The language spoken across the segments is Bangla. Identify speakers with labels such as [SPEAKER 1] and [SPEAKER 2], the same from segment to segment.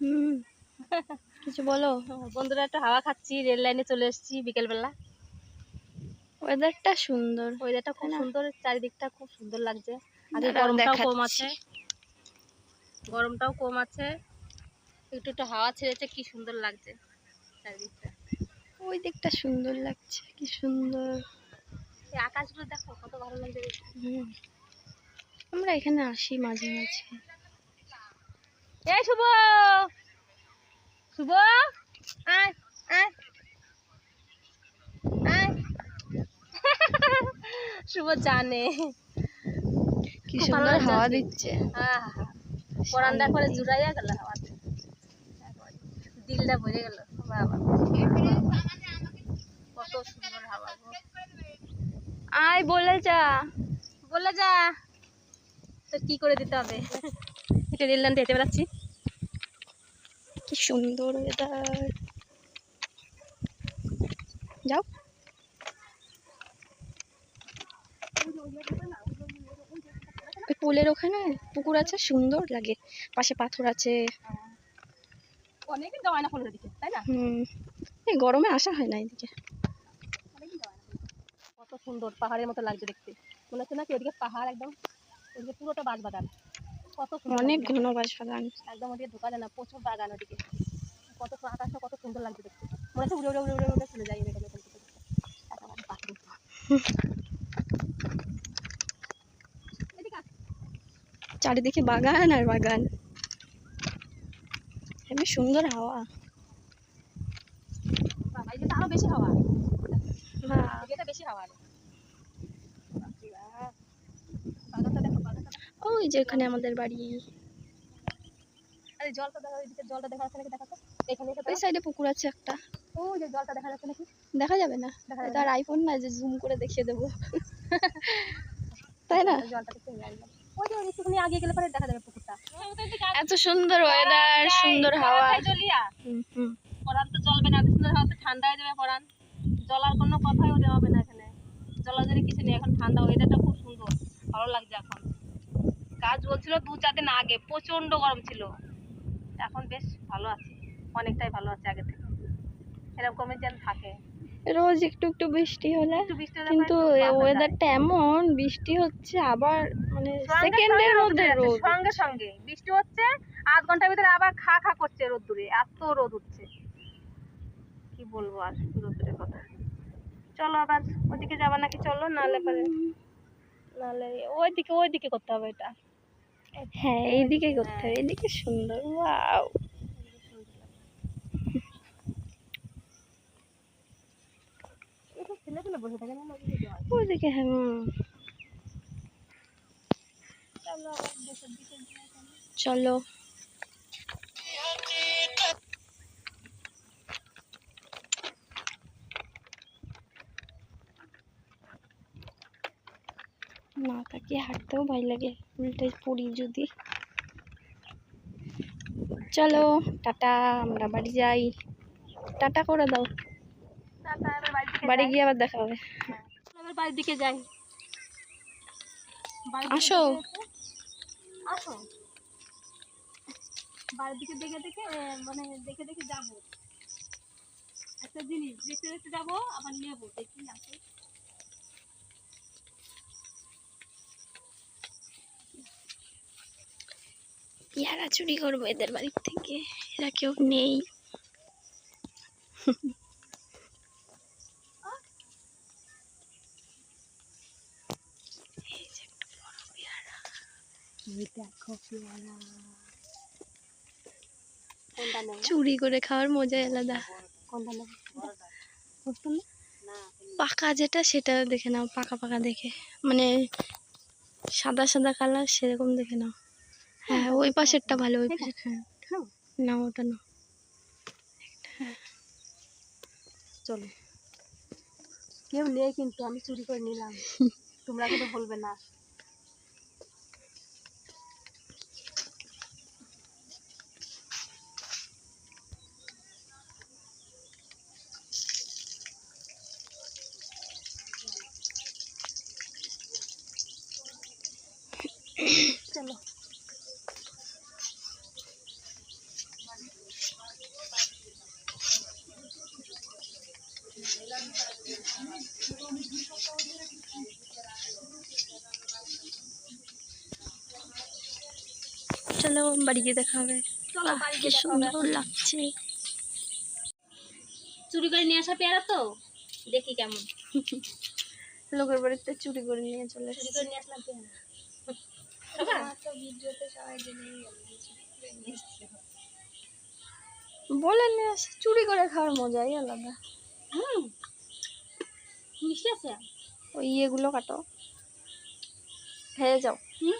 [SPEAKER 1] হুম। কিছু বলো।
[SPEAKER 2] বন্ধুরা একটু হাওয়া খাচ্ছি রেল লাইনে চলে এসেছি বিকেলবেলা।
[SPEAKER 1] ওয়েদারটা সুন্দর।
[SPEAKER 2] ওয়েদারটা খুব সুন্দর চারিদিকটা খুব সুন্দর লাগছে।
[SPEAKER 1] দাঁড়াও,
[SPEAKER 2] গরমটাও কম আছে। গরমটাও কম আছে। একটু একটু হাওয়া ছেড়েছে কি সুন্দর লাগছে চারিদিকটা।
[SPEAKER 1] ওই দিকটা সুন্দর লাগছে কি সুন্দর।
[SPEAKER 2] এই আকাশগুলো দেখো কত ভালো লাগছে
[SPEAKER 1] আমরা এখানে আসি মাঝে মাঝে।
[SPEAKER 2] এই শুভ। শুভ। আয় আয়। আয়। শুভ জানে।
[SPEAKER 1] কি সুন্দর হাওয়া দিচ্ছে।
[SPEAKER 2] আহা পরান্দার পরে
[SPEAKER 1] শান্তি।
[SPEAKER 2] জুড়াইয়া গেল হাওয়াতে দিলটা ভরে গেল। বাবা। কত সুন্দর হাওয়া
[SPEAKER 1] আয় বলে যা।
[SPEAKER 2] বলে যা। তো কি করে দিতে হবে? এটা রেল লাইন হেঁটে বেড়াচ্ছি
[SPEAKER 1] কি সুন্দর ওয়েদার যাও। ওই পোলের ওখানে পুকুর আছে সুন্দর লাগে। পাশে পাথর আছে।
[SPEAKER 2] অনেকদিন না দিকে তাই না?
[SPEAKER 1] হুম। এই গরমে আসা হয় না এদিকে।
[SPEAKER 2] কত সুন্দর পাহাড়ের মতো লাগছে দেখতে। মনে হচ্ছে না কি ওদিকে পাহাড় একদম ওদিকে পুরোটা বাঁশ বাগান কত
[SPEAKER 1] অনেক। ঘন বাস বাগান।
[SPEAKER 2] একদম ওদিকে ঢোকা যায় না প্রচুর বাগান ওদিকে। কত আকাশটা কত সুন্দর লাগছে দেখতে। মনে হচ্ছে উড়ে উড়ে উড়ে উড়ে উড়ে চলে যাই এরকম। একেবারে পাখি।
[SPEAKER 1] চারিদিকে বাগান আর বাগান। এমনি সুন্দর হাওয়া।
[SPEAKER 2] আরও বেশি হাওয়া। এদিকে বেশি হাওয়া। বাগানটা দেখো।
[SPEAKER 1] ওই যে ওখানে আমাদের বাড়ি।
[SPEAKER 2] আরে জলটা দেখা এদিকে জলটা দেখা যাচ্ছে নাকি? দেখা এখানে
[SPEAKER 1] ওই সাইডে পুকুর আছে একটা।
[SPEAKER 2] ও যে জলটা দেখা যাচ্ছে নাকি?
[SPEAKER 1] দেখা যাবে না। আইফোন না। যে জুম করে দেখিয়ে দেবো। তাই না?
[SPEAKER 2] ওই জলটা দেখতে ওই যে একটুখানি আগে গেলে পরে দেখা যাবে পুকুরটা।
[SPEAKER 1] এত সুন্দর ওয়েদার সুন্দর হাওয়া।
[SPEAKER 2] জলিয়া।
[SPEAKER 1] হুম, হুম।
[SPEAKER 2] পরান তো না সুন্দর হাওয়াতে ঠান্ডা হয়ে যাবে পরান জলার কোনো কথাই ওদের হবে না এখানে। কিছু নেই এখন ঠান্ডা ওয়েদারটা খুব সুন্দর। ভালো লাগছে এখন। কাজ বলছিল দু চার দিন আগে প্রচণ্ড গরম ছিল। এখন বেশ ভালো আছে অনেকটাই ভালো আছে আগে থেকে। এরকমের যেন থাকে।
[SPEAKER 1] রোজ একটু একটু বৃষ্টি হলে কিন্তু ওয়েদারটা এমন বৃষ্টি হচ্ছে আবার মানে সেকেন্ডের মধ্যে রোদ।
[SPEAKER 2] সঙ্গে সঙ্গে। বৃষ্টি হচ্ছে আধ ঘণ্টার ভিতরে আবার খা খা করছে রোদ্দুরে এত রোদ উঠছে। কি বলব আর রোদ্দুরের কথা। চলো আবার ওইদিকে যাবা নাকি? চলো নাহলে পরে। নাহলে ওইদিকে ওইদিকে করতে হবে এটা।
[SPEAKER 1] হ্যাঁ এইদিকে করতে হবে এদিকে সুন্দর ওয়াও।
[SPEAKER 2] ওইদিকে
[SPEAKER 1] হ্যাঁ।
[SPEAKER 2] চলো
[SPEAKER 1] না তাকে হাঁটতেও ভয় লাগে। উল্টে পড়ি যদি। চলো টাটা আমরা বাড়ি যাই। টাটা করে দাও। বাড়ি গিয়ে আবার দেখা হবে।
[SPEAKER 2] এবার বাড়ির দিকে যাই।
[SPEAKER 1] আসো।
[SPEAKER 2] আসো। বাড়ির দিকে দেখে দেখে মানে দেখে দেখে যাব। একটা জিনিস দেখতে দেখতে যাব আবার নেব দেখি আছে
[SPEAKER 1] পেয়ারা চুরি করব এদের বাড়ির থেকে। এরা কেউ নেই। চুরি করে খাওয়ার মজাই আলাদা। পাকা যেটা সেটা দেখে নাও পাকা পাকা দেখে। মানে সাদা সাদা কালার সেরকম দেখে নাও। হ্যাঁ ওই পাশেরটা ভালো ওই পাশের হ্যাঁ। না ওটা না।
[SPEAKER 2] চলো। কেউ নেই কিন্তু আমি চুরি করে নিলাম। তোমরা কিন্তু বলবে না। চলো
[SPEAKER 1] বাড়ি গিয়ে দেখা হবে। কি সুন্দর লাগছে।
[SPEAKER 2] চুরি করে নিয়ে আসা পেয়ারা তো? দেখি কেমন।
[SPEAKER 1] লোকের বাড়িতে চুরি করে নিয়ে চলে
[SPEAKER 2] চুরি করে নিয়ে আসলাম হ্যাঁ।
[SPEAKER 1] বলে নিয়ে চুরি করে খাওয়ার মজাই আলাদা।
[SPEAKER 2] হম। মিষ্টি আছে?
[SPEAKER 1] ওই ইয়েগুলো কাটো। খেয়ে যাও।
[SPEAKER 2] হুম?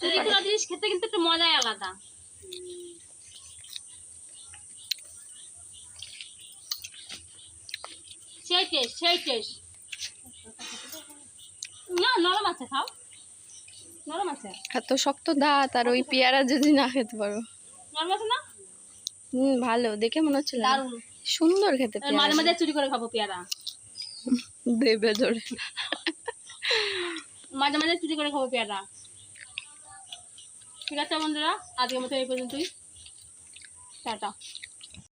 [SPEAKER 2] চুরি জিনিস খেতে কিন্তু একটু মজাই আলাদা। সেই টেস্ট সেই টেস্ট না নরম আছে খাও। নরম আছে?
[SPEAKER 1] এত শক্ত দাঁত আর ওই পেয়ারা যদি না খেতে পারো।
[SPEAKER 2] নরম আছে না?
[SPEAKER 1] হুম ভালো। দেখে মনে
[SPEAKER 2] দারুণ।
[SPEAKER 1] সুন্দর খেতে
[SPEAKER 2] মাঝে মাঝে চুরি করে খাব পেয়ারা।
[SPEAKER 1] দেবে ধরে।
[SPEAKER 2] মাঝে মাঝে চুরি করে খাব পেয়ারা। ঠিক আছে বন্ধুরা? আজকের মতো এই পর্যন্তই। টাটা।